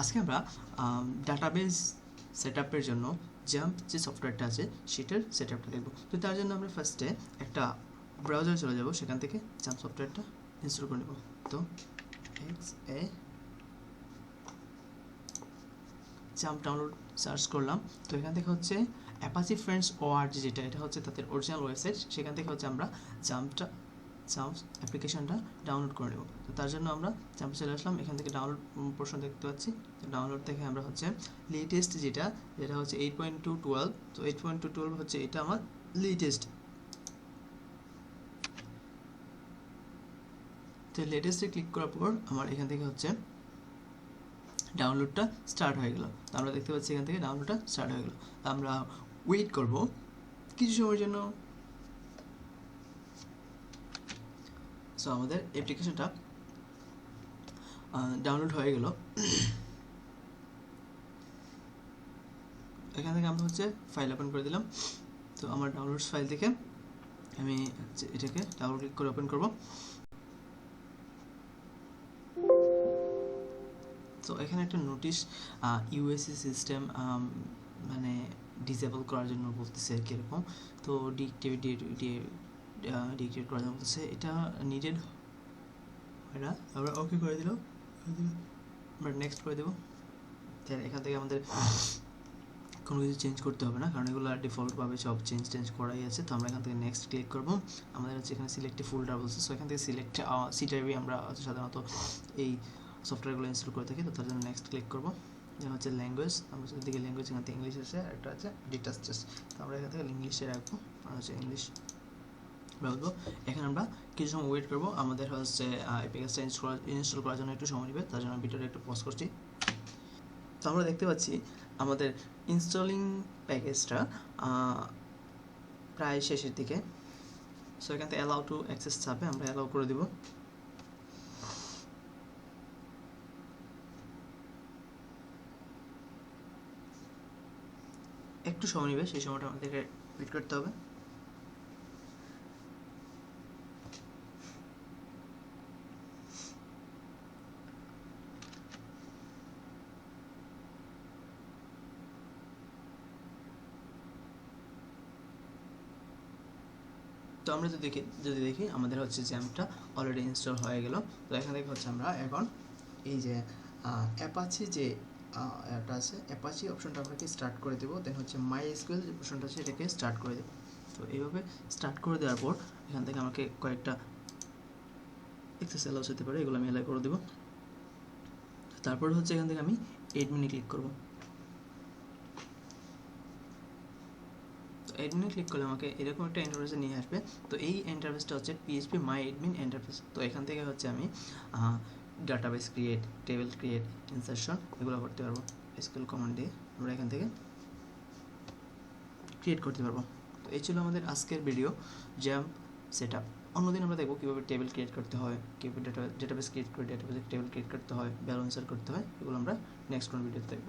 আজকে আমরা database set আপের জন্য জাম্প যে সফটওয়্যারটা আছে, সেটার সেট আপটা দেখব। তো তার জন্য আমরা ফার্স্টে একটা ব্রাউজারে চলে যাব, সেখান থেকে জাম্প সফটওয়্যারটা ইনস্টল করে নেব। তো X A jump download search করলাম। তো এখান থেকে হচ্ছে অ্যাপাচি ফ্রেন্ডস ওআরজি যেটা, এটা হচ্ছে তাদের অরিজিনাল ওয়েবসাইট সেখান থেকে হচ্ছে আমরা জাম্পটা জাম্প অ্যাপ্লিকেশনটা ডাউনলোড করে নেব। তো তার জন্য আমরা জাম্প চলে আসলাম, এখান থেকে ডাউনলোড পোর্শন দেখতে পাচ্ছি। তো ডাউনলোড থেকে আমরা হচ্ছে লেটেস্ট যেটা যেটা হচ্ছে এইট পয়েন্ট টু টুয়েলভ তো এইট পয়েন্ট টু টুয়েলভ হচ্ছে এটা আমার লেটেস্ট তো লেটেস্টে ক্লিক করার পর আমার এখান থেকে হচ্ছে ডাউনলোডটা স্টার্ট হয়ে গেল। তো আমরা দেখতে পাচ্ছি এখান থেকে ডাউনলোডটা স্টার্ট হয়ে গেল। আমরা ওয়েট করব কিছু সময়ের জন্য। সো আমাদের অ্যাপ্লিকেশনটা ডাউনলোড হয়ে গেল। এখান থেকে আমরা হচ্ছে ফাইল ওপেন করে দিলাম। তো আমার ডাউনলোডস ফাইল থেকে আমি এটাকে ডাউনলোড ক্লিক করে ওপেন করব। তো এখানে একটা নোটিশ ইউএসসি সিস্টেম মানে ডিসেবল করার জন্য বলতেছে কীরকম। তো ডিএক্টিভিটি করার জন্য বলতেছে এটা নিডেড হয় না আমরা ওকে করে দিলাম আমরা নেক্সট করে দেবো। দেন এখান থেকে আমাদের কোনো কিছু চেঞ্জ করতে হবে না, কারণ এগুলো ডিফল্টভাবে সব চেঞ্জ টেঞ্জ করাই আছে। তো আমরা এখান থেকে নেক্সট ক্লিক করব। আমাদের হচ্ছে এখানে সিলেক্টে ফোল্ডার বলছে সো এখান থেকে সিলেক্ট সি সিটাইভি আমরা সাধারণত এই সফটওয়্যারগুলো ইনস্টল করে থাকি। তো তার জন্য নেক্সট ক্লিক করব। যেমন হচ্ছে ল্যাঙ্গুয়েজ আমরা দিকে ল্যাঙ্গুয়েজ এখান থেকে ইংলিশ আছে একটা আছে ডিটাচ চেস তো আমরা এখান থেকে ইংলিশে রাখব। আর হচ্ছে ইংলিশ বলব এখানে আমরা কিছু সময় ওয়েট করব। আমাদের হচ্ছে প্যাকেজটা ইনস্টল ইনস্টল করার জন্য একটু সময় নেবে। তার জন্য ভিডিওটা একটু পজ করছি। তো আমরা দেখতে পাচ্ছি, আমাদের ইনস্টলিং প্যাকেজটা প্রায় শেষের দিকে। সো এখান থেকে অ্যালাউ টু অ্যাক্সেস চাপে আমরা অ্যালাউ করে দিব। একটু সময় নেবে, সেই সময়টা আমাদেরকে ওয়েট করতে হবে। তো আমরা যদি দেখি যদি দেখি, আমাদের হচ্ছে জ্যামটা অলরেডি ইনস্টল হয়ে গেল। তো এখান থেকে হচ্ছে আমরা এখন এই যে অ্যাপাচি যে অ্যাপটা আছে অ্যাপাচি অপশনটা আপনাকে স্টার্ট করে দেবো। দেন হচ্ছে মাই এসকিউএল যে অপশনটা আছে, এটাকে স্টার্ট করে দেবো। তো এইভাবে স্টার্ট করে দেওয়ার পর এখান থেকে আমাকে কয়েকটা এক্সেস অ্যালাউস হতে পারে, এগুলো আমি অ্যালাই করে দেবো। তারপর হচ্ছে এখান থেকে আমি এইট মিনিট ক্লিক করব। অ্যাডমিনে ক্লিক করলে আমাকে এরকম একটা ইন্টারফেসে নিয়ে আসবে। তো এই ইন্টারফেসটা হচ্ছে পিএইচপি মাই অ্যাডমিন ইন্টারফেস তো এখান থেকে হচ্ছে আমি database create table create insertion এগুলো করতে পারব। এসকিউএল কমান্ড দিয়ে আমরা এখান থেকে ক্রিয়েট করতে পারব। তো এই ছিল আমাদের আজকের ভিডিও জ্যাম্প সেট আপ অন্যদিন আমরা দেখব কীভাবে টেবিল ক্রিয়েট করতে হয়, কীভাবে ডাটা ডাটাবেস ক্রিয়েট করে ডাটাবেসে টেবিল ক্রিয়েট করতে হয় ব্যালেন্সার করতে হয়, এগুলো আমরা নেক্সট কোনো ভিডিওতে দেখব।